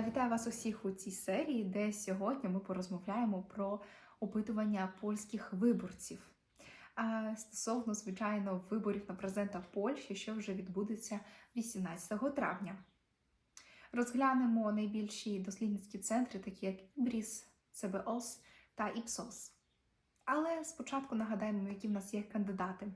Вітаю вас усіх у цій серії, де сьогодні ми порозмовляємо про опитування польських виборців. Стосовно, звичайно, виборів на президента Польщі, що вже відбудеться 18 травня. Розглянемо найбільші дослідницькі центри, такі як Ібріс, ЦБОС та Іпсос. Але спочатку нагадаємо, які в нас є кандидати.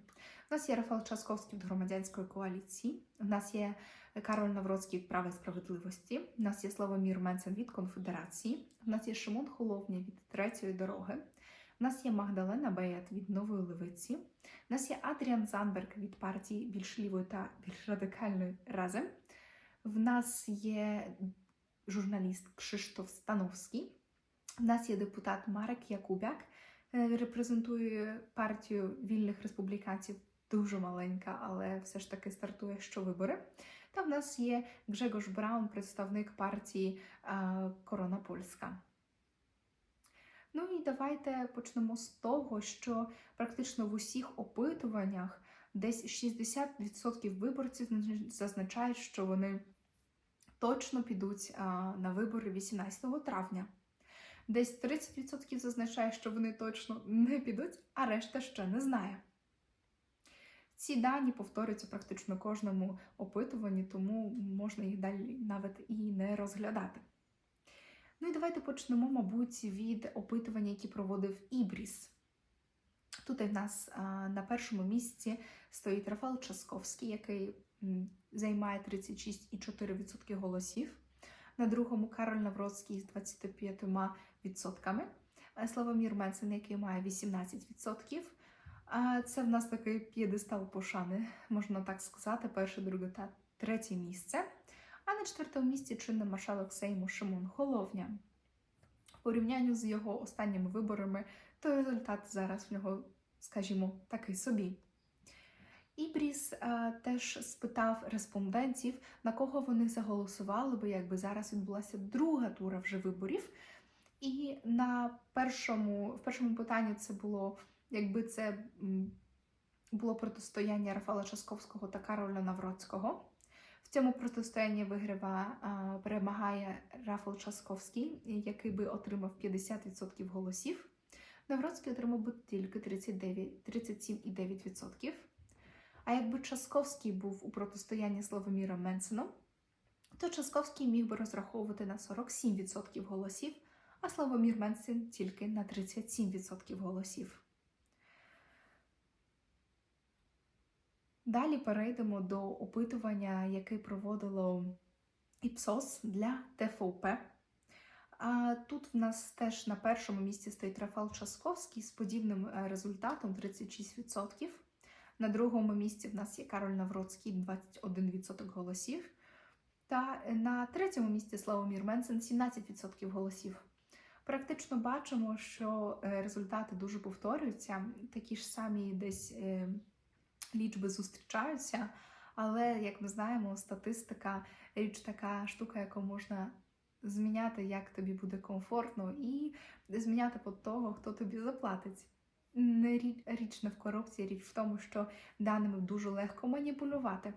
У нас є Рафал Часковський від громадянської коаліції, у нас є Кароль Навроцький від права і справедливості, у нас є Славомір Менцен від конфедерації, у нас є Шимон Холовня від третьої дороги, у нас є Магдалена Беєт від Нової Левиці, у нас є Адріан Занберг від партії більш лівої та більш радикальної разом. В нас є журналіст Кшиштоф Становський, у нас є депутат Марек Якубяк, е, репрезентує партію вільних республіканців, дуже маленька, але все ж таки стартує щовибори. Та в нас є Гжегош Браун, представник партії е, Корона Польська. Ну і давайте почнемо з того, що практично в усіх опитуваннях десь 60% виборців зазначають, що вони точно підуть а, на вибори 18 травня. Десь 30% зазначає, що вони точно не підуть, а решта ще не знає. Ці дані повторюються практично кожному опитуванні, тому можна їх далі навіть і не розглядати. Ну і давайте почнемо, мабуть, від опитування, які проводив Ібріс. Тут в нас на першому місці стоїть Рафал Часковський, який займає 36,4% голосів. На другому Кароль Навроцький з 25%. Е, Славомір Менсен, який має 18%. Це в нас такий п'єдестал пошани, можна так сказати, перше, друге та третє місце. А на четвертому місці чинний маршалок Сейму Шимон Головня. В порівнянні з його останніми виборами, то результат зараз в нього, скажімо, такий собі. Ібріс а, теж спитав респондентів, на кого вони заголосували, бо якби зараз відбулася друга тура вже виборів. І на першому, в першому питанні це було, якби це було протистояння Рафала Часковського та Кароля Навроцького. В цьому протистоянні виграва а, перемагає Рафал Часковський, який би отримав 50% голосів. Навроцький отримав би тільки 39, 37,9%. А якби Часковський був у протистоянні з Славоміром Менсеном, то Часковський міг би розраховувати на 47% голосів, а Славомір Менсен тільки на 37% голосів. Далі перейдемо до опитування, яке проводило ІПСОС для ТФОП. А тут в нас теж на першому місці стоїть Рафал Часковський з подібним е, результатом 36%. На другому місці в нас є Кароль Навроцький 21% голосів. Та на третьому місці Славомір Менсен 17% голосів. Практично бачимо, що е, результати дуже повторюються, такі ж самі десь е, лічби зустрічаються, але, як ми знаємо, статистика річ така штука, яку можна зміняти, як тобі буде комфортно, і зміняти по того, хто тобі заплатить. Не річ, річ не в корупції, річ в тому, що даними дуже легко маніпулювати.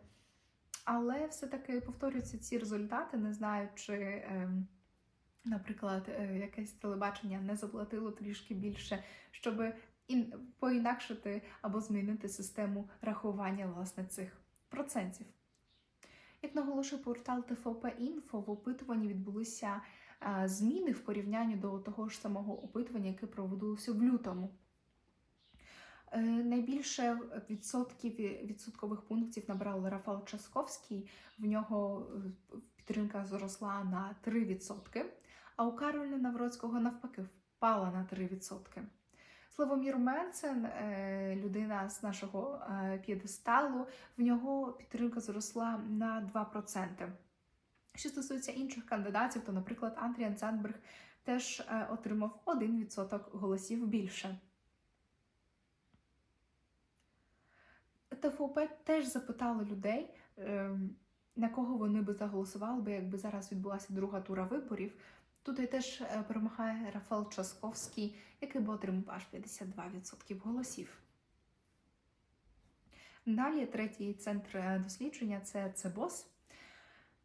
Але все-таки повторюються ці результати, не знаю, чи, е, наприклад, е, якесь телебачення не заплатило трішки більше, щоб поінакшити або змінити систему рахування власне цих процентів. Як наголошує портал ТФП Інфо, в опитуванні відбулися е, зміни в порівнянні до того ж самого опитування, яке проводилося в лютому. Е, Найбільше відсотків відсоткових пунктів набрав Рафал Часковський. В нього е, підтримка зросла на 3%, а у Кароля Навроцького навпаки впала на 3%. Славомір Менцен, е, людина з нашого п'єдесталу, в нього підтримка зросла на 2%. Що стосується інших кандидатів, то, наприклад, Андріан Цанберг теж отримав 1% голосів більше. ТФОП теж запитали людей, ем, на кого вони би заголосували, якби зараз відбулася друга тура виборів. Тут і теж е, перемагає Рафал Часковський, який би отримав аж 52% голосів. Далі третій центр е, дослідження це ЦЕБОС.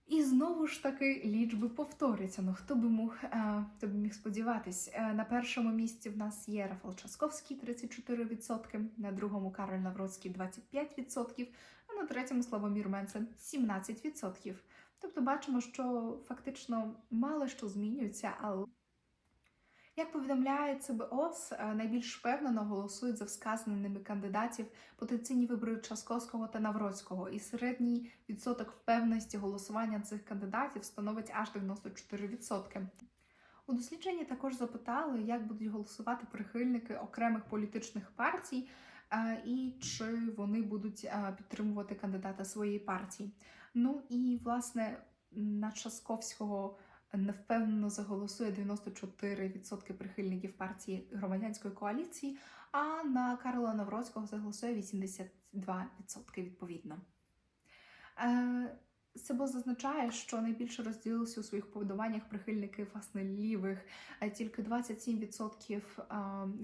І знову ж таки лічби повторюються. Ну хто би мог, е, хто б міг сподіватись? На першому місці в нас є Рафал Часковський 34%, на другому Кароль Навроцький 25%, а на третьому Славомір Менсен 17%. Тобто бачимо, що фактично мало що змінюється, але як повідомляє ЦБОС, е, найбільш впевнено голосують за вказаними кандидатів потенційні вибори Часковського та Навроцького, і середній відсоток впевненості голосування цих кандидатів становить аж 94%. У дослідженні також запитали, як будуть голосувати прихильники окремих політичних партій, і чи вони будуть підтримувати кандидата своєї партії. Ну і власне на Часковського невпевнено заголосує 94% прихильників партії громадянської коаліції, а на Карла Навроцького заголосує 82% відповідно. Е, Себо зазначає, що найбільше розділилися у своїх повідоманнях прихильники власне лівих. Е, Тільки 27% е,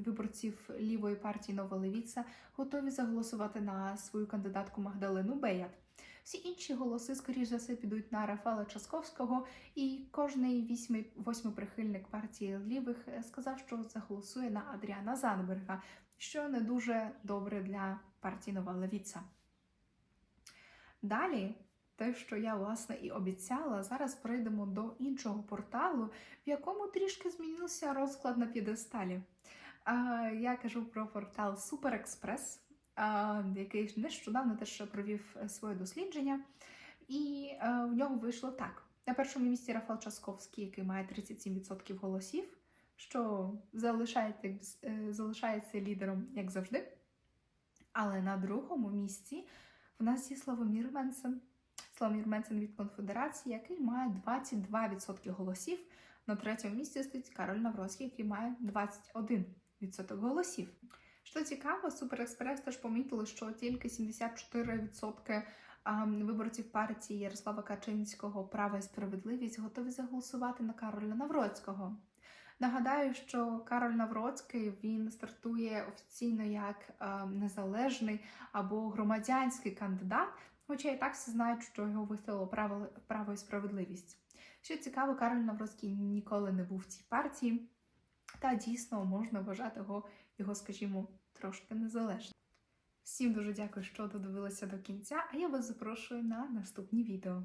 виборців лівої партії Нова Левіца готові заголосувати на свою кандидатку Магдалену Беят. Всі інші голоси, скоріш за все, підуть на Рафала Часковського, і кожний вісьмий восьмий прихильник партії лівих е, сказав, що заголосує на Адріана Занберга, що не дуже добре для партії Нова Левіца. Далі, те, що я власне і обіцяла, зараз перейдемо до іншого порталу, в якому трішки змінився розклад на п'єдесталі. Я кажу про портал Суперекспрес, який нещодавно теж провів е, своє дослідження, і а, в нього вийшло так: на першому місці Рафал Часковський, який має 37% голосів, що е, залишається лідером, як завжди. Але на другому місці в нас є Славомір Менсен. Славомір Менсен від Конфедерації, який має 22% голосів. На третьому місці стоїть Кароль Навроцький, який має 21% голосів. Що цікаво, Суперекспрес теж помітили, що тільки 74% виборців партії Ярослава Качинського Права і справедливість готові заголосувати на Кароля Навроцького. Нагадаю, що Кароль Навроцький він стартує офіційно як незалежний або громадянський кандидат, хоча і так всі знають, що його виставило право, право і справедливість. Що цікаво, Кароль Навроцький ніколи не був в цій партії, та дійсно можна вважати його, його, скажімо, трошки незалежним. Всім дуже дякую, що додивилися до кінця, а я вас запрошую на наступні відео.